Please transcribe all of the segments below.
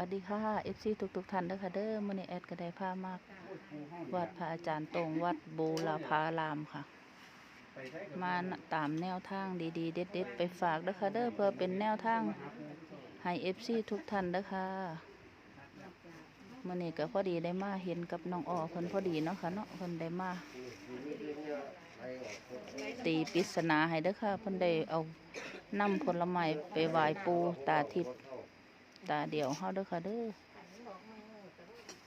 วัสดีค่ะ FC ทุกทุกๆท่านเด้อค่ะเด้อมื้อนี้แอดก็ได้พามากวัดพระอาจารย์ตรงวัดบูรพารามค่ะ มาตามแนวทางดีๆ เด็ดๆ ไปฝากเด้อค่ะเด้อเพื่อเป็นแนวทางให้ FC ทุกท่านเด้อค่ะมื้อนี้ก็พอดีได้มาเห็นกับน้องอ้อเพิ่นพอดีเนาะค่ะเนาะเพิ่นได้มาตีปริศนาให้เด้อค่ะเพิ่นได้เอานำผลไม้ไปไหว้ปูตาทิพย์ ตาเดียวเฮาเด้อค่ะเด้อ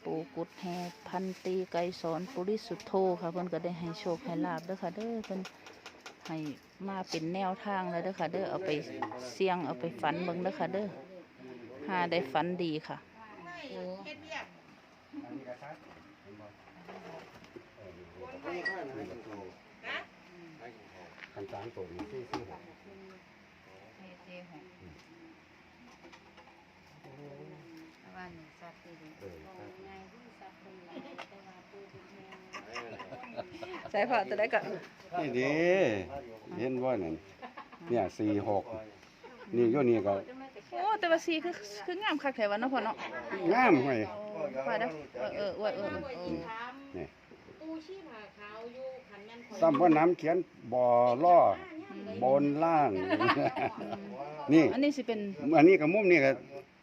ปูกุดแฮพันตีไกรสอนปุริสุทโธค่ะเพิ่นก็ได้ให้โชคให้ลาบเด้อค่ะเด้อเพิ่นให้มาเป็นแนวทางเลยเด้อค่ะเด้อเอาไปเสี่ยงเอาไปฝันเบิ่งเด้อค่ะเด้อหาได้ฝันดีค่ะคันสามตัวนี้ที่ที่หก เออครับใส่ผ้าตัวได้ก็นี่ดีเห็นว่านั่นเนี่ยสี่หกนี่โยนี่ก็โอ้แต่ว่าสีคือคืองามคักแท้ว่าเนาะพ่อเนาะงามไว้ว่าเด้อเออเอออวยเออเออนี่ปูชีพาขาวอยู่ขันแม่นข่อยซ้ำว่าน้ำเขียนบ่อล่อบนล่าง นี่ อันนี้สิเป็นอันนี้กับมุมนี่ก็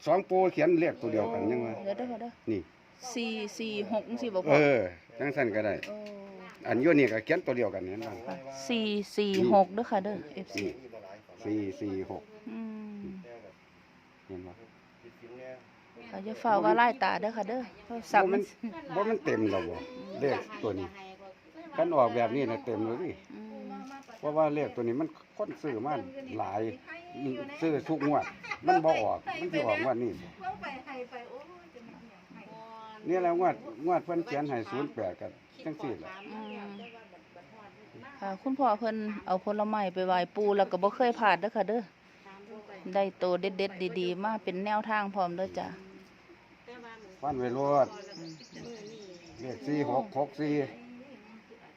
สองปูเขียนเลขตัวเดียวกันยังไงเดี๋ยวเด้อเด้อนี่สี่สี่หกสี่บ่เอพ่ออจังสั้นก็ได้โอ้อันโยนี่ก็เขียนตัวเดียวกันเห็นบ้างค่ะสี่สี่หกเด้อค่ะเด้อ FC นี่สี่สี่หกอืมเห็นบ่เขาจะฝ่าว่าไล่ตาเด้อค่ะเด้อเพราะสับบ่มัมันนบ่มันเต็มแล้วบ่เลขตัวนี้กันออกแบบนี้นะเต็มเลยดิอืมเพราะว่าเลขตัวนี้มันคนซื้อมาหลาย ซื้อทุกงวด มันบ่ออก มันสิออกงวดนี้นี่แหล้วงวดงวดเพิ่นเขียนให้08กับจังซี่แหละอืมค่ะ คุณพ่อเพิ่นเอาผลไม้ไปไหว้ปู่แล้วก็บ่เคยพลาดเด้อค่ะเด้อได้โตเด็ดๆดีๆ มาเป็นแนวทางพร้อมเด้อจ้ะ ฟันไว้รดเลข4664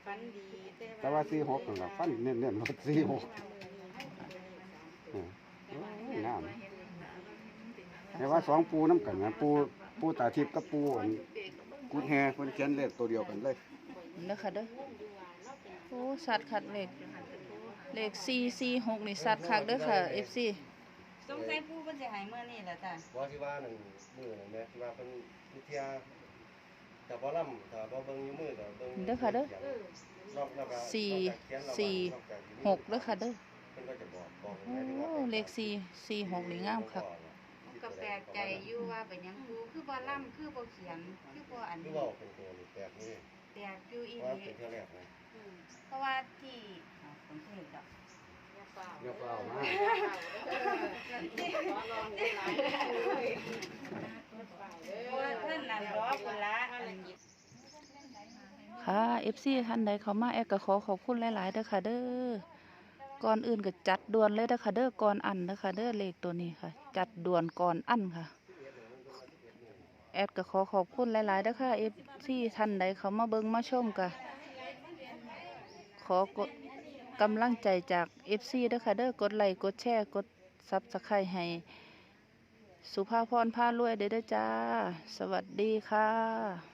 ฝันดีแต่ว่า46นั่นล่ะฟันเน้นๆรถ46เออโอ้ยงาม แต่ว่าสองปูน้ำกันนะปูปูตาทิพย์กับปูอันกุดแฮเพิ่นเขียนเลขตัวเดียวกันเลยเด้อค่ะเด้อโอ้สัตว์คัดเลขเลข446นี่สัตว์คักเด้อค่ะ FC สงสัยปูเพิ่นสิใหายเมื่อนี่แหละจ้ะว่าที่ว่านั่นมือนั่นแหม่ที่ว่าเพิ่นวิทยาแต่บ่ล่ำแต่บ่เบิ่งอยู่มือแต่เบิ่งเด้อค่ะเด้อรอบแล้วก็สี่นอกจากเขียนแล้วสี่นอกจากที่มีหกเด้อค่ะเด้อเพิ่นก็จะบอกบอกโอ้หมายถึงว่าเลขสี่สี่หกนี่งามครับผม ก็แปลกใจอยู่ว่าเป็นหยังปูคือบ่ล่ำคือบ่เขียนคือบ่อันคือนี้เว้าเป็นตัวนี่แปลกนี่แปลกอยู่อีว่าหลีเป็นเท่าแรกนะอืมเพราะว่าที่อ้าวผมเคยดอกยกเอามาเพราะว่าเพิ่นนั่นรอคนละอัน ค่ะ FC ท่านใดเขามาแอดก็ขอขอบคุณหลายๆเด้อค่ะเด้อ ก่อนอื่นก็จัดด่วนเลยเด้อค่ะเด้อก่อนอันเด้อค่ะเด้อเลขตัวนี้ค่ะ จัดด่วนก่อนอันค่ะ แอดก็ขอขอบคุณหลายๆเด้อค่ะ FC ท่านใดเขามาเบิ่งมาชมก็ขอกดกำลังใจจาก FC เด้อค่ะเด้อกดไลค์กดแชร์กด Subscribe ให้สุภาพรพารวยเด้อจ้า สวัสดีค่ะ